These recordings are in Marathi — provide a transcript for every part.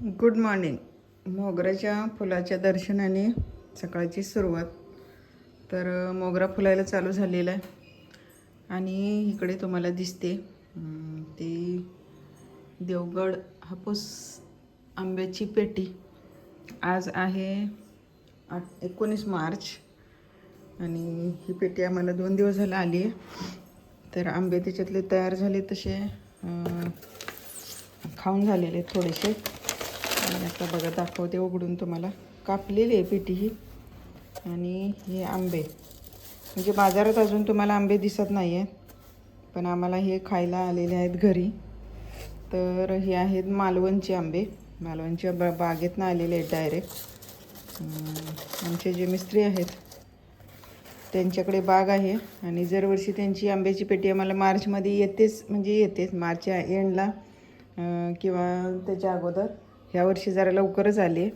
गुड मॉर्निंग मोगऱ्याच्या फुलाच्या दर्शनाने सकाळची सुरुवात. तर मोगरा फुलायला चालू झालेला आहे. आणि इकडे तुम्हाला दिसते ती देवगड हापूस आंब्याची पेटी. आज आहे आठ एकोणीस मार्च. आणि ही पेटी आम्हाला दोन दिवस झाला आली आहे. तर आंबे त्याच्यातले तयार झाले तसे खाऊन झालेले थोडेसे. आणि आता बघा दाखवते उघडून तुम्हाला. कापलेली आहे पिठी ही. आणि हे आंबे. म्हणजे बाजारात अजून तुम्हाला आंबे दिसत नाही आहेत पण आम्हाला हे खायला आलेले आहेत घरी. तर हे आहेत मालवणचे आंबे. मालवणच्या बा बागेतनं आलेले आहेत डायरेक्ट आमचे जे मिस्त्री आहेत त्यांच्याकडे बाग आहे. आणि दरवर्षी त्यांची आंब्याची पेटी आम्हाला मार्चमध्ये येतेच म्हणजे येतेच. मार्चच्या एंडला किंवा त्याच्या अगोदर. ह्या वर्षी जरा लवकरच आले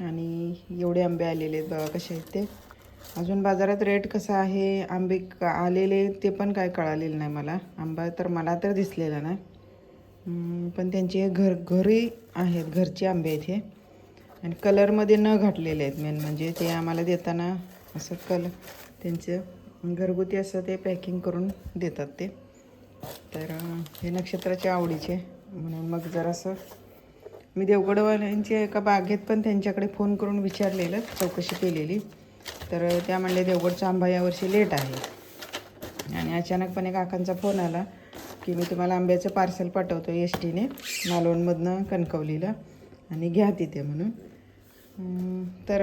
आणि एवढे आंबे आलेले आहेत बघा कसे आहेत ते. अजून बाजारात रेट कसा आहे? आंबे का आलेले ते पण काय कळालेलं नाही मला. आंबा तर मला तर दिसलेला नाही. पण त्यांचे घर घरी आहेत घरचे आंबे आहेत हे. आणि कलरमध्ये न घातलेले आहेत मेन म्हणजे ते आम्हाला देताना असं कल त्यांचं घरगुती असं ते पॅकिंग करून देतात ते. तर हे नक्षत्राच्या आवडीचे. म्हणून मग जरासं मी देवगडवाल्यांच्या एका बागेत पण त्यांच्याकडे फोन करून विचारलेलं चौकशी केलेली. तर त्या म्हणले देवगडचा आंबा यावर्षी लेट आहे. आणि अचानकपणे काकांचा फोन आला की मी तुम्हाला आंब्याचं पार्सल पाठवतो एस टीने मालवणमधनं कणकवलीला आणि घ्या तिथे म्हणून. तर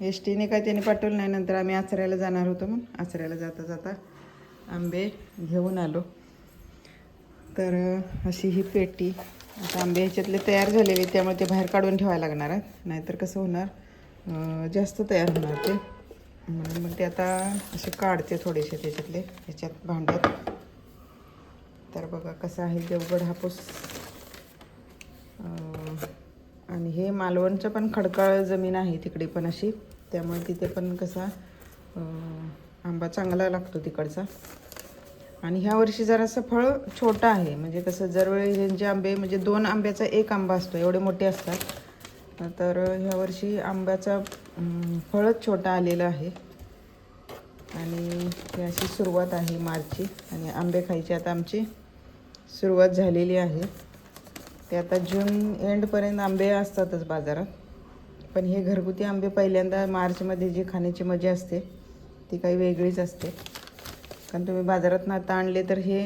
एस टीने काय त्याने पाठवलं नाही नंतर आम्ही आचऱ्याला जाणार होतो मग आचऱ्याला जाता जाता आंबे घेऊन आलो. तर अशी ही पेटी आता आंबे ह्याच्यातले तयार झालेले त्यामुळे ते बाहेर काढून ठेवायला लागणार आहेत. नाहीतर कसं होणार? जास्त तयार होणार ते. म्हणून मग ते आता असे काढते थोडेसे त्याच्यातले ह्याच्यात भांड्यात. तर बघा कसं आहे देवगड हापूस आणि हे मालवणचं पण खडकाळ जमीन आहे तिकडे पण अशी. त्यामुळे तिथे पण कसा आंबा चांगला लागतो तिकडचा. आणि ह्या वर्षी जरासं फळ छोटं आहे. म्हणजे कसं दरवेळी ह्यांचे आंबे म्हणजे दोन आंब्याचा एक आंबा असतो. एवढे मोठे असतात. तर ह्या वर्षी आंब्याचा फळच छोटा आलेला आहे. आणि ही अशी सुरुवात आहे मार्चची. आणि आंबे खायची आता आमची सुरुवात झालेली आहे. ते आता जून एंडपर्यंत आंबे असतातच बाजारात. पण हे घरगुती आंबे पहिल्यांदा मार्चमध्ये जी खाण्याची मजा असते ती काही वेगळीच असते. कारण तुम्ही बाजारात आता आणले तर हे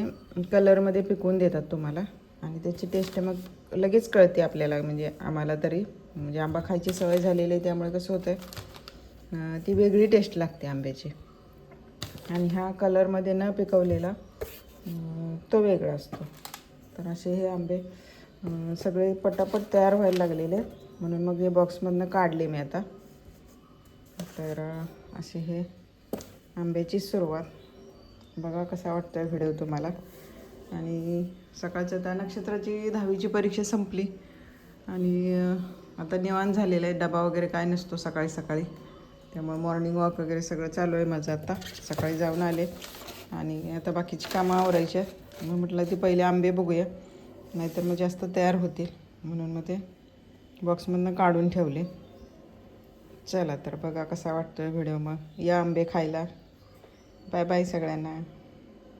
कलरमध्ये पिकवून देतात तुम्हाला. आणि त्याची टेस्ट मग लगेच कळते आपल्याला म्हणजे आम्हाला तरी. म्हणजे आंबा खायची सवय झालेली आहे त्यामुळे कसं होतं ती वेगळी टेस्ट लागते आंब्याची. आणि ह्या कलरमध्ये न पिकवलेला तो वेगळा असतो. तर असे हे आंबे सगळे पटापट तयार व्हायला लागलेले आहेत. म्हणून मग हे बॉक्समधनं काढले मी आता. तर असे हे आंब्याची सुरुवात. बघा कसा वाटतो आहे व्हिडिओ तुम्हाला. आणि सकाळचं त्या नक्षत्राची दहावीची परीक्षा संपली. आणि आता निवांत झालेलं आहे. डबा वगैरे काय नसतो सकाळी सकाळी. त्यामुळे मॉर्निंग वॉक वगैरे सगळं चालू आहे माझं आता. सकाळी जाऊन आले. आणि आता बाकीची कामं आवरायची आहेत. मग म्हटलं ते पहिले आंबे बघूया. नाहीतर मग जास्त तयार होतील. म्हणून मग ते बॉक्समधनं काढून ठेवले. चला तर बघा कसा वाटतोय व्हिडिओ मग. या आंबे खायला. बाय बाय सगळ्यांना.